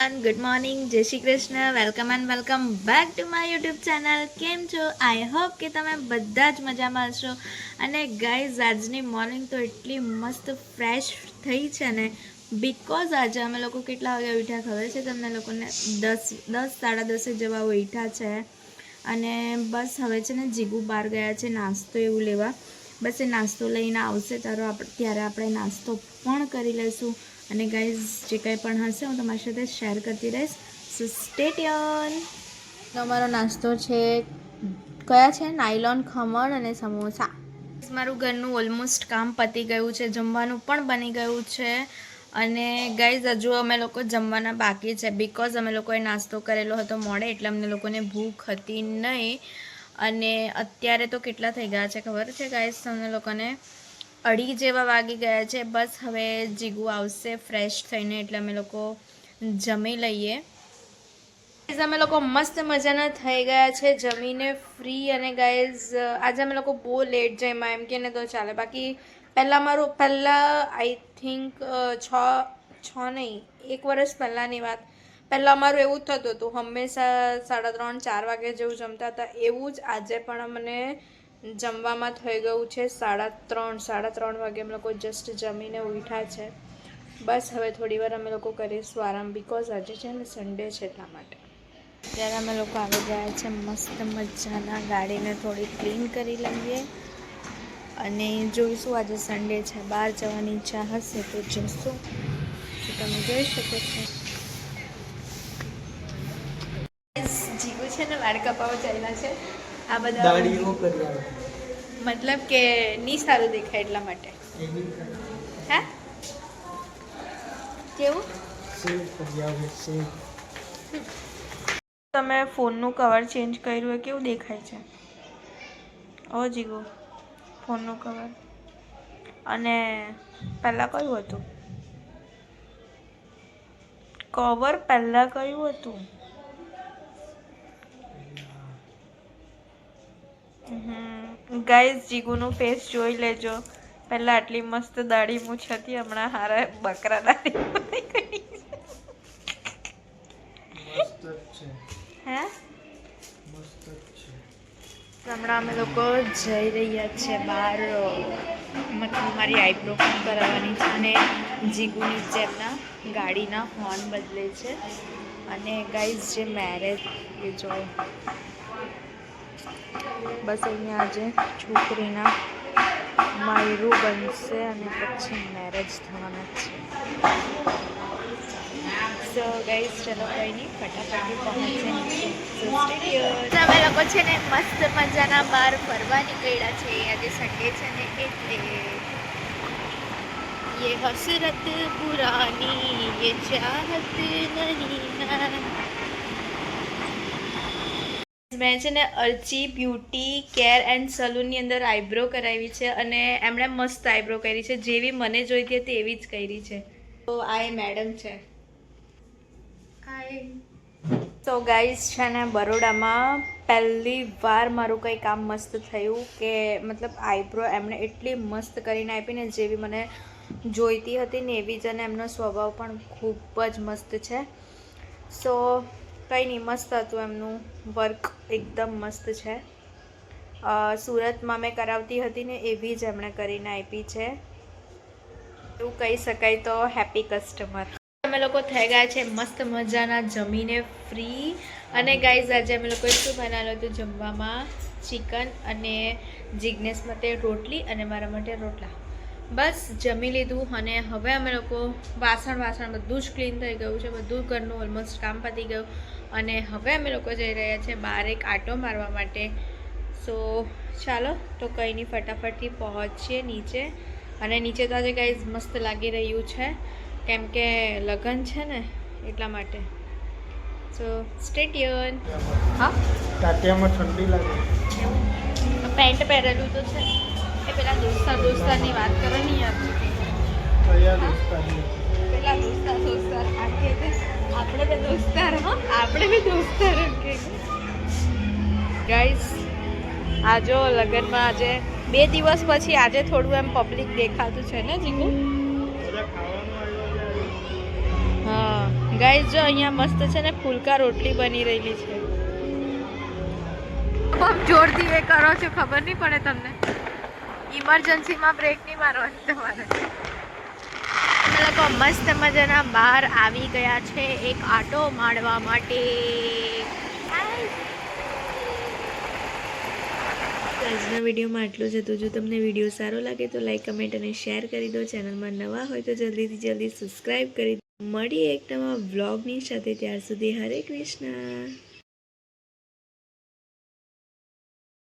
Good morning જય Shri Krishna welcome and welcome back to my YouTube channel કેમ છો I hope કે તમે બધા જ મજામાં હશો અને ગાઈઝ આજની મોર્નિંગ તો એટલી મસ્ત ફ્રેશ થઈ છે ને બિકોઝ આજે અમે લોકો કેટલા વાગે ઉઠ્યા ખબર છે તમને લોકોને દસ દસ સાડા દસે જેવા ઉઠ્યા છે અને બસ હવે છે ને જીગુ બહાર ગયા છે નાસ્તો એવું લેવા બસ એ નાસ્તો લઈને આવશે તારો આપણે ત્યારે આપણે નાસ્તો પણ કરી લઈશું અને ગાઈઝ જે કંઈ પણ હશે હું તમારી સાથે શેર કરતી રહીશ. સો સ્ટેટિયન અમારો નાસ્તો છે કયા છે? નાયલોન ખમણ અને સમોસા. મારું ઘરનું ઓલમોસ્ટ કામ પતી ગયું છે જમવાનું પણ બની ગયું છે. અને ગાઈઝ હજુ અમે લોકો જમવાના બાકી છે બિકોઝ અમે લોકોએ નાસ્તો કરેલો હતો મોડે એટલે અમને લોકોને ભૂખ હતી નહીં. અને અત્યારે તો કેટલા થઈ ગયા છે ખબર છે ગાઈઝ તમને લોકોને? અઢી જેવા વાગી ગયા છે. બસ હવે જીગુ આવશે ફ્રેશ થઈને, એટલે અમે લોકો જમી લઈએ. અમે લોકો મસ્ત મજાના થઈ ગયા છે. જમીને ફ્રી અને ગાઈઝ આજે અમે લોકો બહુ લેટ જમ્યા. એમ કે ને તો ચાલે. બાકી પહેલાં મારું, પહેલાં આઈ થિંક છ છ નહીં, એક વર્ષ પહેલાંની વાત. પહેલાં અમારું એવું થતું હતું. હંમેશા સાડા ત્રણ, ચાર વાગે જેવું જમતા હતા. એવું જ આજે પણ અમને જમવામાં થઈ ગયું છે. સાડા ત્રણ સાડા ત્રણ વાગે અમે લોકો જસ્ટ જમીને ઉઠ્યા છે. બસ હવે થોડી વાર અમે લોકો કરીશું આરામ બિકોઝ આજે છે ને સન્ડે છે એટલા માટે. ત્યારે અમે લોકો આવી ગયા છે મસ્ત મજાના ગાડીને થોડી ક્લીન કરી લઈએ. અને જોઈશું આજે સન્ડે છે. બહાર જવાની ઈચ્છા હશે તો જઈશું. તમે જોઈ શકો છો. જીગુ છે ને વાળ કપાવા ચાલ્યા છે. આ બધા દાઢીઓ કરી મતલબ કે નહીં સારું દેખાય એટલા માટે. હે? કેવું? તમે ફોનનું કવર ચેન્જ કર્યું હોય કેવું દેખાય છે? ઓ જીગો ફોનનું કવર. અને પહેલાં કયું હતું? કવર પહેલાં કયું હતું? ગાઈઝ જીગુનું ફેસ જોઈ લેજો. પહેલાં આટલી મસ્ત દાઢી મૂછ હતી હમણાં હારા બકરા દાઢી હમણાં અમે લોકો જઈ રહ્યા છીએ બહાર મતલબ મારી આઈબ્રો પણ કરાવવાની છે અને જીગુની જેમના ગાડીના હોર્ન બદલે છે. અને ગાઈઝ જે મેરેજ એ જો બસ અહીંયા આજે છોકરીના માયરું બનશે અને પછી મેરેજ થવાના છે સો ગાઈઝ ચલો કંઈ નહીં ફટાફટ પહોંચે નીચે અમે લોકો છે ને મસ્ત મજાના બહાર ફરવા નીકળ્યા છે આજે સન્ડે છે ને એટલે ये हसरत पुरानी ये चाहत नहीं है મેં છે ને અર્ચી બ્યુટી કેર એન્ડ સલૂનની અંદર આઈબ્રો કરાવી છે અને એમણે મસ્ત આઈબ્રો કરી છે. જેવી મને જોઈતી હતી એવી જ કરી છે. તો આ એ મેડમ છે. તો ગાઈઝ છે ને બરોડામાં પહેલી વાર મારું કંઈ કામ મસ્ત થયું કે મતલબ આઈબ્રો એમણે એટલી મસ્ત કરીને આપીને જેવી મને જોઈતી હતી ને એવી જ અને એમનો સ્વભાવ પણ ખૂબ જ મસ્ત છે. સો કંઈ નહીં મસ્ત હતું એમનું વર્ક એકદમ મસ્ત છે. સુરતમાં મેં કરાવતી હતી ને એવી જ એમણે કરીને આપી છે. એવું કહી શકાય તો હેપી કસ્ટમર અમે લોકો થઈ ગયા છે મસ્ત મજાના જમીને ફ્રી અને ગાઈઝ આજે અમે લોકોએ શું બનાવ્યું હતું જમવામાં? ચિકન અને જિગ્નેશ માટે રોટલી અને મારા માટે રોટલા. બસ, જમી લીધું અને હવે અમે લોકો વાસણ વાસણ બધું જ ક્લીન થઈ ગયું છે. બધું ઘરનું ઓલમોસ્ટ કામ પતી ગયું. અને હવે અમે લોકો જઈ રહ્યા છીએ બહાર એક આટો મારવા માટે. સો ચાલો તો કંઈ નહીં ફટાફટથી પહોંચીએ નીચે. અને નીચે તો આજે ગાઈઝ મસ્ત લાગી રહ્યું છે. કેમ કે લગ્ન છે ને એટલા માટે. સો સ્ટેટિયન હા? ટાટિયામાં ઠંડી લાગે. પેન્ટ પહેરેલું તો છે. એ પેલા દોસ્તાર દોસ્તારની વાત કરો નહીં યાર પેલા દોસ્તા દોસ્તાર. આપણે બે દોસ્તાર હો? આપણે બી દોસ્તાર કે ગાઈસ આ જો લગ્નમાં આજે બે દિવસ પછી આજે થોડું એમ પબ્લિક દેખાતું છે ને જીગુ હા. ગાઈસ જો અહીંયા મસ્ત છે ને, ફૂલકા રોટલી બની રહેલી છે. ખૂબ જોરથી એ કરો છો, ખબર નહીં પડે તમને? ઇમરજન્સીમાં બ્રેક નહીં મારવાની તમારે. અમે લોકો મસ્ત મજાના બહાર આવી ગયા છે એક આટો માડવા માટે. આજના વિડીયોમાં આટલું જ હતું. જો તમને વીડિયો સારો લાગે તો લાઈક કમેન્ટ અને શેર કરી દો. ચેનલમાં નવા હોય તો જલ્દીથી જલ્દી સબસ્ક્રાઈબ કરી દો. મળીએ એક નવા વ્લોગની સાથે. ત્યાર સુધી હરે કૃષ્ણ.